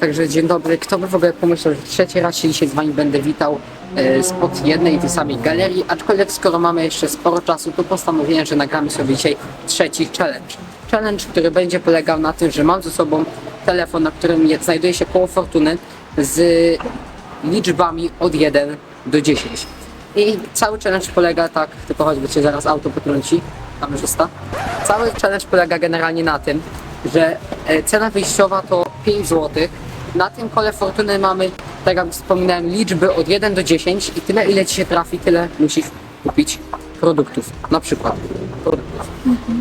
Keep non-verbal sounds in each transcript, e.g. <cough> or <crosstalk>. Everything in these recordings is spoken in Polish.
Także dzień dobry. Kto by w ogóle pomyślał, że trzeci raz się dzisiaj z Wami będę witał e, spod jednej i tej samej galerii, aczkolwiek skoro mamy jeszcze sporo czasu, to postanowiłem, że nagramy sobie dzisiaj trzeci challenge. Challenge, który będzie polegał na tym, że mam ze sobą telefon, na którym je- znajduje się koło fortuny z liczbami od 1 do 10. I cały challenge polega tak, tylko choćby cię zaraz auto potrąci, kamerzysta. Cały challenge polega generalnie na tym, że e, cena wyjściowa to 5 zł. Na tym kole fortuny mamy, tak jak wspominałem, liczby od 1 do 10 i tyle ile ci się trafi, tyle musisz kupić produktów. Na przykład produktów.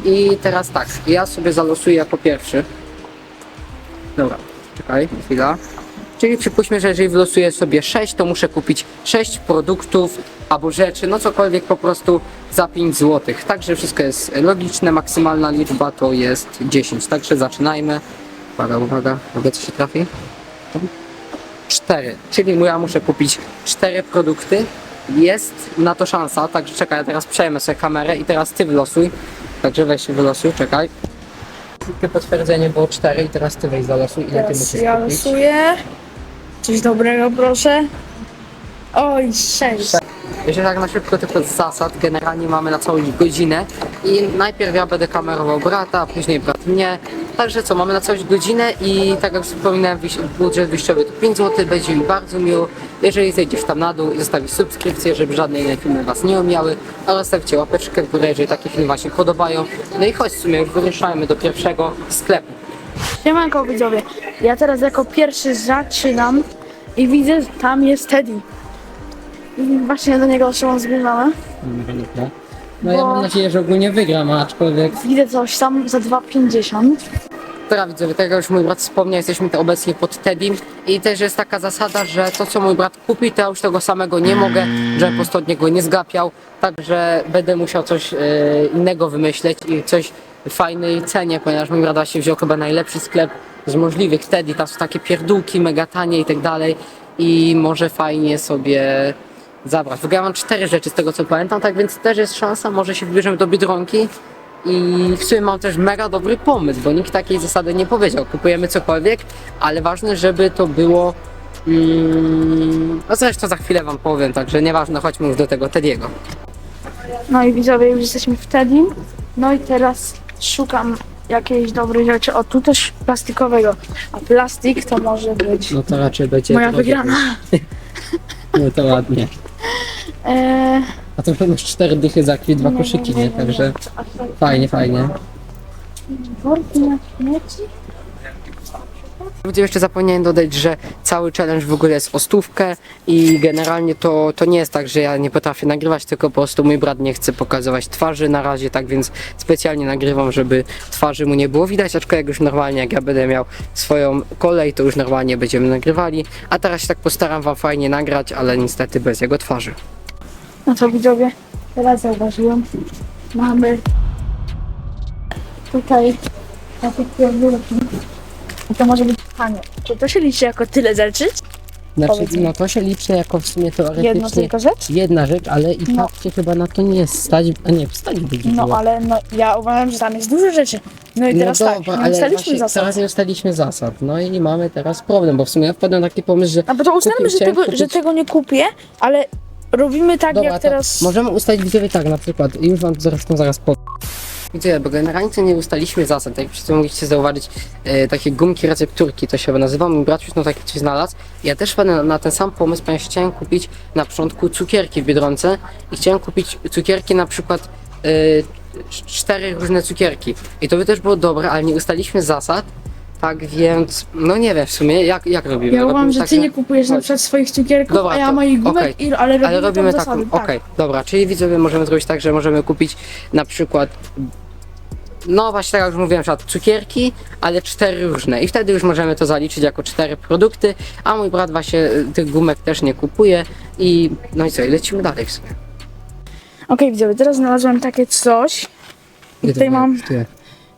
I teraz tak, ja sobie zalosuję jako pierwszy. Dobra, czekaj, chwila. Czyli przypuśćmy, że jeżeli wylosuję sobie 6, to muszę kupić 6 produktów albo rzeczy, no cokolwiek po prostu za 5 zł. Także wszystko jest logiczne, maksymalna liczba to jest 10. Także zaczynajmy. Uwaga, uwaga, mogę co się trafi? 4, czyli ja muszę kupić 4 produkty. Jest na to szansa, także czekaj, ja teraz przejmę sobie kamerę i teraz ty wylosuj. Także weź się wylosuj, czekaj. Szybkie potwierdzenie było 4 i teraz ty weź zalosuj, ile ty Teraz musisz ja kupić. losuję. Coś dobrego proszę. Oj, sześć. Jeszcze tak na szybko tylko z zasad, generalnie mamy na całą godzinę i najpierw ja będę kamerował brata, a później brat mnie. Także co, mamy na całą godzinę i tak jak wspominałem, budżet wyjściowy to 5 zł, będzie mi bardzo miło, jeżeli zejdziesz tam na dół i zostawisz subskrypcję, żeby żadne inne filmy Was nie omijały, oraz zostawcie łapeczkę w górę, jeżeli takie filmy Wam się podobają. No i chodź w sumie, już wyruszajmy do pierwszego sklepu. Siemanko widzowie. Ja teraz jako pierwszy zaczynam i widzę, że tam jest Teddy. I właśnie do niego się zbliżamy. No ja Bo- mam nadzieję, że ogólnie wygram, aczkolwiek Widzę coś tam za 2,50. Dobra widzowie, tak jak już mój brat wspomniał, jesteśmy tu obecnie pod Teddym i też jest taka zasada, że to co mój brat kupi, to ja już tego samego nie mogę, że po prostu od niego nie zgapiał, także będę musiał coś e, innego wymyśleć i coś w fajnej cenie, ponieważ mój brat właśnie wziął chyba najlepszy sklep z możliwych. Teddy, tam są takie pierdółki, mega tanie i tak dalej. I może fajnie sobie zabrać. W ogóle ja mam cztery rzeczy z tego co pamiętam, tak więc też jest szansa, może się wybierzemy do Biedronki i w sumie mam też mega dobry pomysł, bo nikt takiej zasady nie powiedział. Kupujemy cokolwiek, ale ważne, żeby to było. Mm, no zresztą za chwilę wam powiem, także nieważne, chodźmy już do tego Tediego. No i widzowie, już jesteśmy w Teddy. No i teraz szukam jakiejś dobrej rzeczy. O, tu też plastikowego. A plastik to może być No to raczej będzie. moja drogie. wygrana. <laughs> No to ładnie. Eee, A to już cztery dychy za jakieś dwa koszyki, nie? Także fajnie, fajnie. worki na śmieci? Ludzie jeszcze zapomniałem dodać, że cały challenge w ogóle jest o stówkę i generalnie to, to nie jest tak, że ja nie potrafię nagrywać, tylko po prostu mój brat nie chce pokazywać twarzy na razie, tak więc specjalnie nagrywam, żeby twarzy mu nie było widać, aczkolwiek już normalnie jak ja będę miał swoją kolej, to już normalnie będziemy nagrywali, a teraz się tak postaram wam fajnie nagrać, ale niestety bez jego twarzy. No to widzowie, teraz zauważyłem, mamy tutaj takie pierdółki. I to może być tanie. Czy to się liczy jako tyle rzeczy? Znaczy, Powiedz mi. no to się liczy jako w sumie teoretycznie Jedno tylko rzecz? jedna rzecz, ale i No. tak cię chyba na to nie stać, a nie, stać będzie No było. ale no, ja uważam, że tam jest dużo rzeczy. No i teraz tak, nie ale ustaliliśmy właśnie zasad. Teraz nie ustaliliśmy zasad. No i mamy teraz problem, bo w sumie ja wpadłem na taki pomysł, że. A bo to ustalmy, że tego, że tego nie kupię, ale robimy tak Dobra, jak to teraz... Możemy ustalić widzowie tak, na przykład, i już wam zresztą zaraz powiem. Widzicie, bo generalnie nie ustaliśmy zasad, tak jak wszyscy mogliście zauważyć, e, takie gumki recepturki to się nazywa, mój brat już no takie coś znalazł. Ja też wpadłem na, na ten sam pomysł, ponieważ chciałem kupić na początku cukierki w Biedronce i chciałem kupić cukierki na przykład e, cz- cztery różne cukierki. I to by też było dobre, ale nie ustaliśmy zasad, tak więc, no nie wiem w sumie, jak, jak robimy? Ja uważam, że tak, ty nie kupujesz na przykład swoich cukierków, Dobra, a ja to- moich gumek, okej. i, ale robimy, Ale robimy tam taką, zasady, okej, tak. dobra, czyli widzowie możemy zrobić tak, że możemy kupić na przykład, no właśnie tak jak już mówiłem, że cukierki, ale cztery różne i wtedy już możemy to zaliczyć jako cztery produkty, a mój brat właśnie y, tych gumek też nie kupuje i no i co, i lecimy dalej w sumie. Okej, widzowie, teraz znalazłem takie coś. I tutaj mam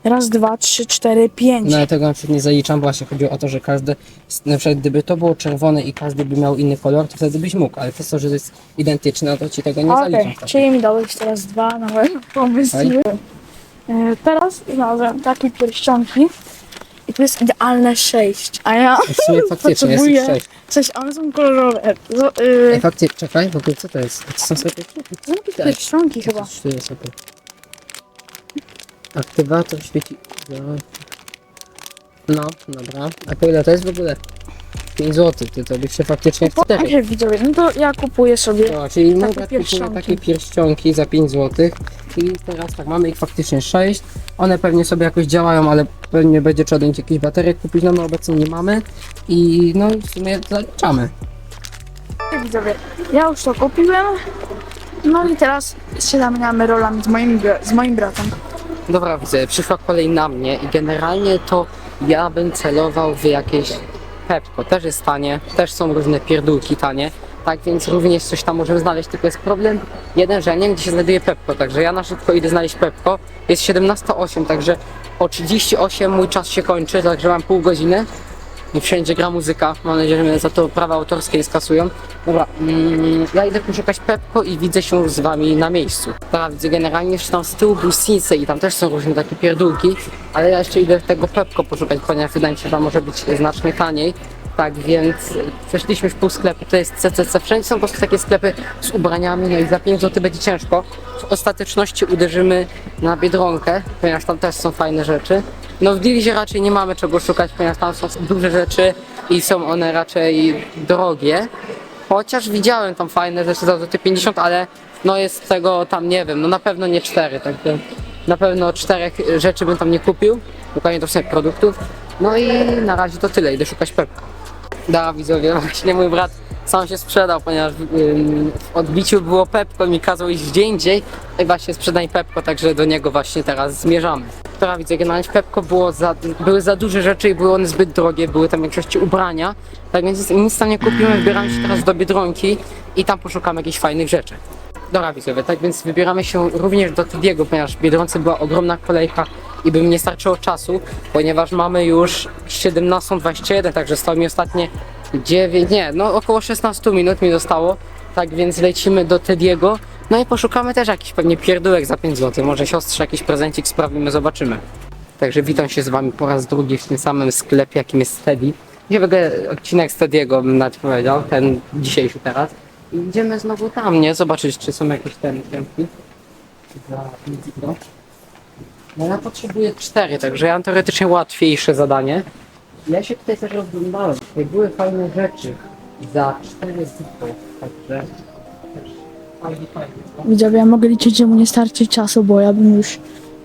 raz, dwa, trzy, cztery, pięć. No ale tego na przykład nie zaliczam, właśnie chodziło o to, że każdy, na przykład gdyby to było czerwone i każdy by miał inny kolor, to wtedy byś mógł, ale przez to, że to jest identyczne, no to ci tego nie Okej, zaliczam. czyli mi dałeś teraz dwa nowe pomysły. E, teraz znalazłem takie pierścionki i tu jest idealne 6, a ja W sumie faktycznie jest potrzebuję ich sześć. 6, a one są kolorowe. To, yy, Ej, faktycznie, czekaj, w ogóle co to jest? To są sobie to są jakieś pierścionki chyba. Coś tu jest sobie. Aktywator świeci. No, dobra. A po ile to jest w ogóle? 5 zł, ty to byście faktycznie Po, 4. okay, widzowie, no to ja kupuję sobie. No, czyli brat kupuje pierścionki. takie pierścionki za 5 zł. I teraz tak, mamy ich faktycznie 6. One pewnie sobie jakoś działają, ale pewnie będzie trzeba do nich jakieś baterie kupić, no my obecnie nie mamy. I no i w sumie zaliczamy. Okay, widzowie, ja już to kupiłem. No i teraz się zamieniamy rolami z moim, z moim bratem. Dobra, widzę, przyszła kolej na mnie i generalnie to ja bym celował w jakieś Pepko. Też jest tanie, też są różne pierdółki tanie. Tak więc również coś tam możemy znaleźć, tylko jest problem jeden, że ja nie wiem gdzie się znajduje Pepko, także ja na szybko idę znaleźć Pepko. Jest 17.08, także o 38 mój czas się kończy, także mam pół godziny. I wszędzie gra muzyka. Mam nadzieję, że mnie za to prawa autorskie nie skasują. Dobra, mm, ja idę poszukać Pepko i widzę się z wami na miejscu. Dobra, widzę generalnie, że tam z tyłu był Sinsei i tam też są różne takie pierdółki, ale ja jeszcze idę tego Pepko poszukać, ponieważ wydaje mi się, że może być znacznie taniej. Tak więc przeszliśmy w pół sklepu, to jest CCC, wszędzie są po prostu takie sklepy z ubraniami, no i za 5 zł będzie ciężko. W ostateczności uderzymy na Biedronkę, ponieważ tam też są fajne rzeczy. No w Dilizie raczej nie mamy czego szukać, ponieważ tam są duże rzeczy i są one raczej drogie. Chociaż widziałem tam fajne rzeczy za złoty 50, ale no jest tego tam nie wiem, no na pewno nie cztery, także na pewno czterech rzeczy bym tam nie kupił, dokładnie to w sumie produktów. No i na razie to tyle, idę szukać Pepka. Da, widzowie, właśnie mój brat sam się sprzedał, ponieważ w odbiciu było Pepko mi kazał iść gdzie indziej. No I właśnie sprzedaj Pepko, także do niego właśnie teraz zmierzamy. Która widzę, generalnie w Pepko było za, były za duże rzeczy i były one zbyt drogie, były tam w większości ubrania. Tak więc nic tam nie kupimy, wybieramy się teraz do Biedronki i tam poszukamy jakichś fajnych rzeczy. Dobra widzowie, tak więc wybieramy się również do Tidiego, ponieważ w Biedronce była ogromna kolejka i by mi nie starczyło czasu, ponieważ mamy już 17.21, także zostało mi ostatnie 9, nie, no około 16 minut mi zostało. Tak więc lecimy do Tediego, no i poszukamy też jakiś pewnie pierdółek za 5 zł, może siostrze jakiś prezencik sprawimy, zobaczymy. Także witam się z wami po raz drugi w tym samym sklepie, jakim jest Teddy. Gdzie w ogóle odcinek z Tediego bym nawet powiedział, ten dzisiejszy teraz. I idziemy znowu tam, nie? Zobaczyć, czy są jakieś ten kępki. Za Indigo. No ja potrzebuję cztery, także ja mam teoretycznie łatwiejsze zadanie. Ja się tutaj też rozglądałem. Tutaj były fajne rzeczy za cztery zupy, także też fajnie, fajnie. Widzowie, ja mogę liczyć, że mu nie starczy czasu, bo ja bym już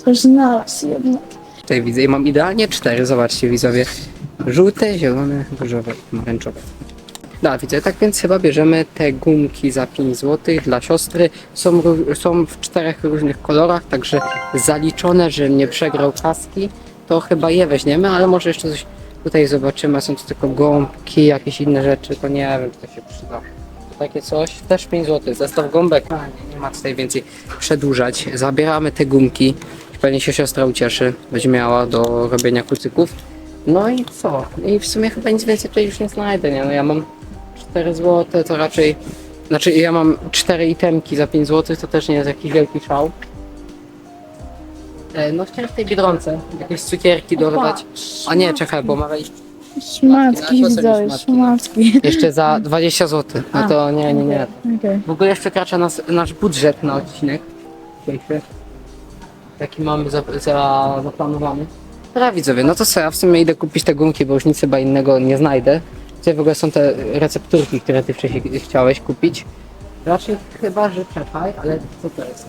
coś znalazł jedno. Tutaj widzę i mam idealnie cztery, zobaczcie widzowie. Żółte, zielone, różowe pomarańczowe. No widzę, tak więc chyba bierzemy te gumki za 5 zł dla siostry. Są, są w czterech różnych kolorach, także zaliczone, że nie przegrał kaski. To chyba je weźmiemy, ale może jeszcze coś tutaj zobaczymy. Są to tylko gąbki, jakieś inne rzeczy, to nie wiem, czy to się przyda. Takie coś, też 5 zł. Zestaw gąbek, a nie, nie ma tutaj więcej przedłużać. Zabieramy te gumki. Pewnie się siostra ucieszy, będzie miała do robienia kucyków. No i co? I w sumie chyba nic więcej tutaj już nie znajdę, nie? No ja mam 4 zł, to raczej... Znaczy ja mam 4 itemki za 5 zł, to też nie jest jakiś wielki szał. E, No chciałem w tej Biedronce jakieś cukierki dorwać. A nie, czekaj, bo ma iść Szmatki, No, widzowie, szmatki. szmatki. jeszcze za 20 zł. No to nie, nie, nie. Okej. W ogóle jeszcze przekracza nas, nasz budżet na odcinek. dzisiejszy. Jaki mamy za, za, zaplanowany. Dobra widzowie, no to co, ja w sumie idę kupić te gumki, bo już nic chyba innego nie znajdę. Tutaj w ogóle są te recepturki, które ty wcześniej chciałeś kupić. Raczej chyba, że czekaj, ale co to jest?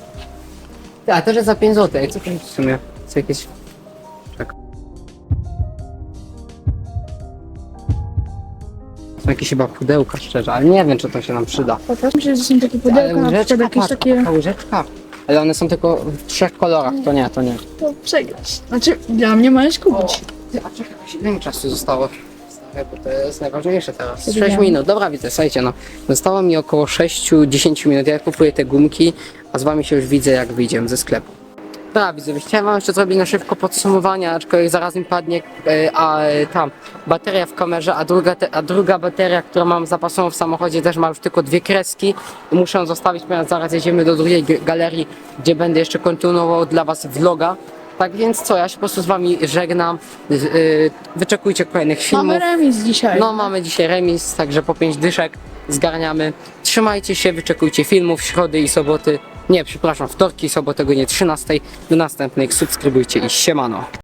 A też jest za 5 zł, co to jest w sumie? Co jakieś... Tak. Są jakieś chyba pudełka szczerze, ale nie wiem czy to się nam przyda. Myślę, że są takie Ale pudełka, na przykład jakieś takie... łyżeczka. Ale one są tylko w trzech kolorach, to nie, to nie. To przegrać. Znaczy, dla mnie możesz kupić. Ty, a czekaj, ile mi czasu zostało? Stare, bo to jest najważniejsze teraz. Dobra. 6 minut, dobra widzę, słuchajcie, no. Zostało mi około 6-10 minut, ja kupuję te gumki, a z wami się już widzę jak wyjdziemy ze sklepu. Dobra widzowie, chciałem wam jeszcze zrobić na szybko podsumowanie, aczkolwiek zaraz mi padnie e, a, e, tam bateria w kamerze, a druga, te, a druga bateria, którą mam zapasową w samochodzie też ma już tylko dwie kreski muszę ją zostawić, ponieważ zaraz jedziemy do drugiej galerii, gdzie będę jeszcze kontynuował dla was vloga. Tak więc co, ja się po prostu z wami żegnam. Y, Wyczekujcie kolejnych filmów. Mamy remis dzisiaj. No mamy dzisiaj remis, także po 5 dyszek zgarniamy. Trzymajcie się, wyczekujcie filmów środy i soboty. Nie, przepraszam, wtorki i soboty, nie 13. Do następnych subskrybujcie i siemano.